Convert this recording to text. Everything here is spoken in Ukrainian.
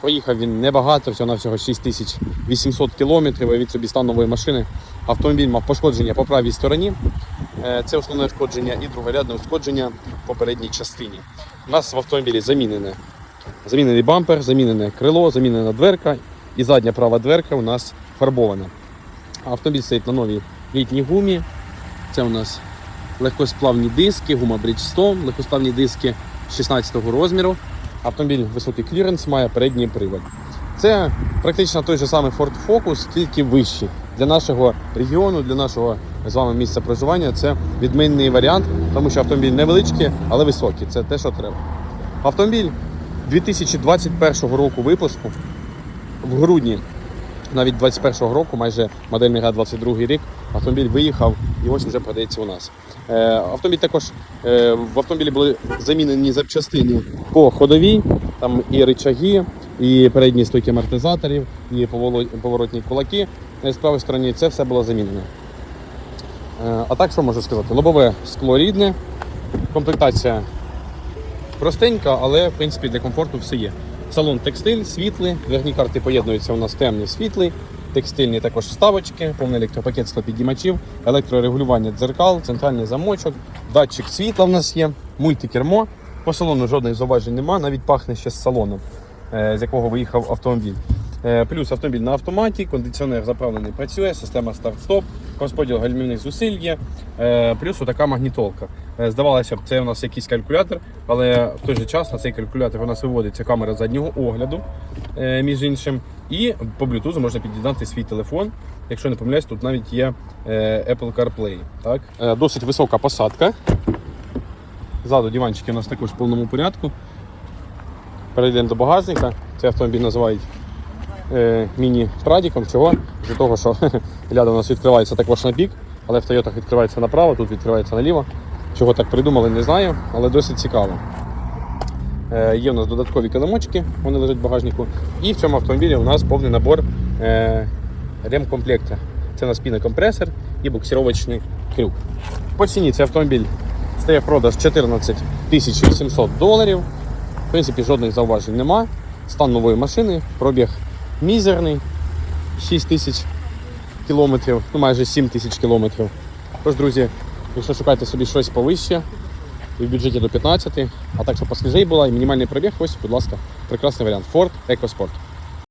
Проїхав він небагато, всього на всього 6800 кілометрів. Від собі стан нової машини. Автомобіль мав пошкодження по правій стороні. Е, Це основне ушкодження і другорядне ушкодження в попередній частині. У нас в автомобілі замінене. Замінений бампер, замінене крило, замінена дверка і задня права дверка у нас фарбована. Автомобіль стоїть на новій літній гумі. Це у нас легкосплавні диски, гума Bridgestone, легкосплавні диски 16 розміру. Автомобіль високий кліренс, має передній привод. Це практично той же самий Ford Focus, тільки вищий. Для нашого регіону, для нашого з вами місця проживання це відмінний варіант, тому що автомобіль невеличкий, але високий. Це те, що треба. Автомобіль 2021 року випуску в грудні навіть 21-го року, майже модельний ряд 22 рік, автомобіль виїхав і ось вже продається у нас. Е, автомобіль також е, в автомобілі були замінені запчастини по ходовій, там і рычаги, і передні стойки амортизаторів, і поворотні кулаки. Е, З правої сторони це все було замінено. А так що можу сказати? Лобове скло рідне, комплектація простенька, але в принципі для комфорту все є. Салон текстиль, світлий, верхні карти поєднуються у нас темний світлий, текстильні також вставочки, повний електропакет склопідіймачів, електрорегулювання дзеркал, центральний замочок, датчик світла в нас є, мультикермо. По салону жодних зауважень немає, навіть пахне ще з салону, е, з якого виїхав автомобіль. Е, Плюс автомобіль на автоматі, кондиціонер заправлений працює, система старт-стоп, розподіл гальмівних зусиль є, е, плюс отака магнітолка. Е, Здавалося б, це у нас якийсь калькулятор, але в той же час на цей калькулятор у нас виводиться камера заднього огляду, між іншим, і по Bluetooth можна під'єднати свій телефон. Якщо не помиляюсь, тут навіть є Apple CarPlay. Так? Досить висока посадка. Ззаду диванчики у нас також в повному порядку. Перейдемо до багажника. Цей автомобіль називають міні-прадіком. Чого? З того, що ляда у нас відкривається також на бік, але в Toyota відкривається направо, тут відкривається наліво. Чого так придумали, не знаю, але досить цікаво. Е, є у нас додаткові килимочки, вони лежать в багажнику. І в цьому автомобілі у нас повний набор е, ремкомплекту. Це у нас пінокомпресор і буксировочний крюк. По ціні цей автомобіль стає в продаж 14 700 доларів. В принципі, жодних зауважень нема. Стан нової машини, пробіг мізерний, 6 тисяч кілометрів, ну майже 7 тисяч кілометрів. Тож, друзі, якщо шукаєте собі щось повище і в бюджеті до 15, а так, щоб посвіжей була і мінімальний пробіг, ось, будь ласка, прекрасний варіант. Ford EcoSport.